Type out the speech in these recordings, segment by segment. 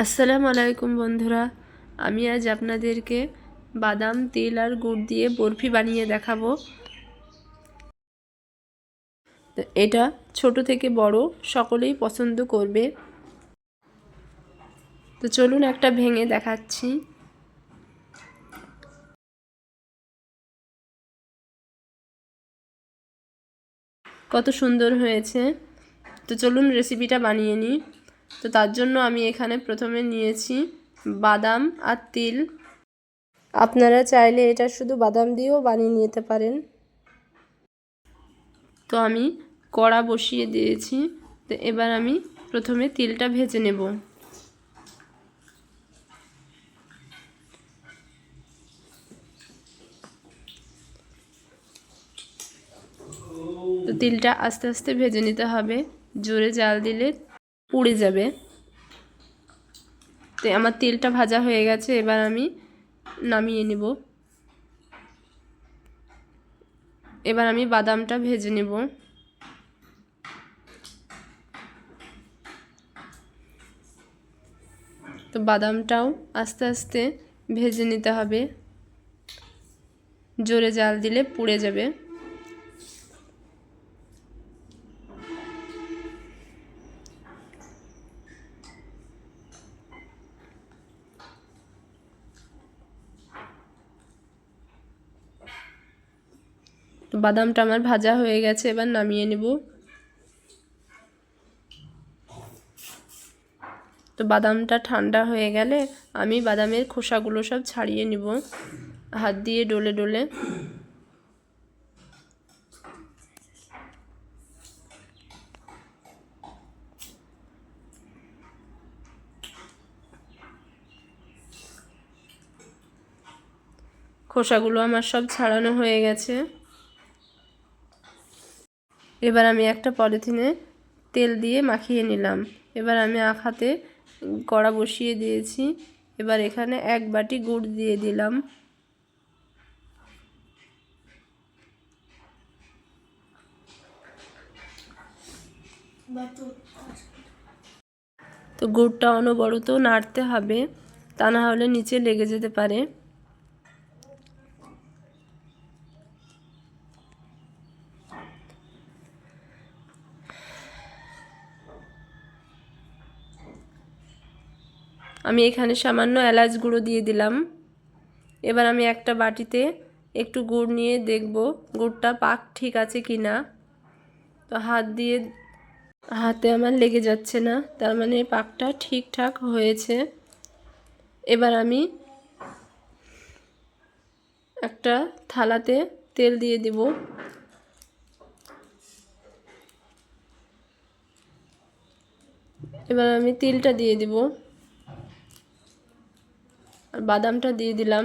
আসসালামু আলাইকুম বন্ধুরা, আমি আজ আপনাদেরকে বাদাম, তেল আর গুড় দিয়ে বরফি বানিয়ে দেখাবো। এটা ছোট থেকে বড়, সকলেই পছন্দ করবে। তো চলুন একটা ভেঙে দেখাচ্ছি। কত সুন্দর হয়েছে। তো চলুন রেসিপিটা বানিয়ে নিই। তো তার জন্য আমি এখানে প্রথমে নিয়েছি বাদাম আর তিল। আপনারা চাইলে এটা শুধু বাদাম দিয়েও বানিয়ে নিতে পারেন। তো আমি কড়া বসিয়ে দিয়েছি। তো এবার আমি প্রথমে তিলটা ভেজে নেব। তো তিলটা আস্তে আস্তে ভেজে নিতে হবে। জোরে জাল দিলে পুড়ে যাবে। তো আমার তেলটা ভাজা হয়ে গেছে, এবার আমি নামিয়ে নেব। এবার আমি বাদামটা ভেজে নেব। তো বাদামটাও আস্তে আস্তে ভেজে নিতে হবে। জোরে জাল দিলে পুড়ে যাবে তো বাদামটা আমার ভাজা হয়ে গেছে, এবার নামিয়ে নেব। তো বাদামটা ঠান্ডা হয়ে গেলে আমি বাদামের খোসাগুলো সব ছাড়িয়ে নিব, হাত দিয়ে ডলে ডলে। খোসাগুলো আমার সব ছাড়ানো হয়ে গেছে। এবার আমি একটা পলিথিনে তেল দিয়ে মাখিয়ে নিলাম। এবার আমি আখাতে কড়া বসিয়ে দিয়েছি। এবার এখানে এক বাটি গুড় দিয়ে দিলাম। তো গুড়টা অনবরত নাড়তে হবে, তা না হলে নিচে লেগে যেতে পারে। আমি এখানে সামান্য এলাচ গুঁড়ো দিয়ে দিলাম। এবার আমি একটা বাটিতে একটু গুড় নিয়ে দেখব গুড়টা পাক ঠিক আছে কি না। তো হাত দিয়ে, হাতে আমার লেগে যাচ্ছে না, তার মানে পাকটা ঠিকঠাক হয়েছে। এবার আমি একটা থালাতে তেল দিয়ে দিব। এবার আমি তিলটা দিয়ে দিব। আর বাদামটা দিয়ে দিলাম।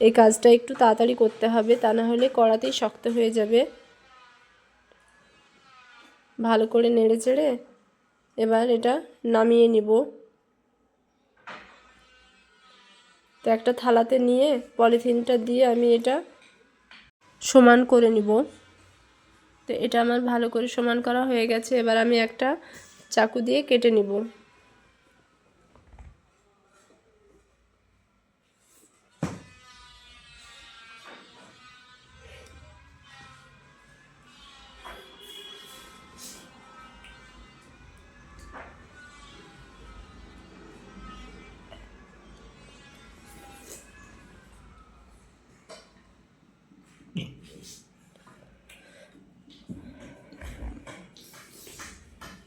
এই কাজটা একটু তাড়াতাড়ি করতে হবে, তা না হলে কড়াতেই শক্ত হয়ে যাবে। ভালো করে নেড়ে চেড়ে এবার এটা নামিয়ে নিব। তো একটা থালাতে নিয়ে পলিথিনটা দিয়ে আমি এটা সমান করে নিব। তো এটা আমার ভালো করে সমান করা হয়ে গেছে, এবার আমি একটা চাকু দিয়ে কেটে নিব।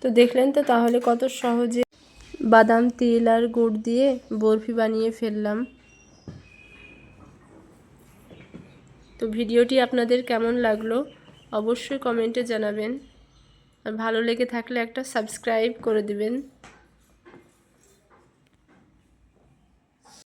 তো দেখলেন তো তাহলে কত সহজে বাদাম, তেল আর গুড় দিয়ে বরফি বানিয়ে ফেললাম। তো ভিডিওটি আপনাদের কেমন লাগল অবশ্যই কমেন্টে জানাবেন। আর ভালো লেগে থাকলে একটা সাবস্ক্রাইব করে দিবেন।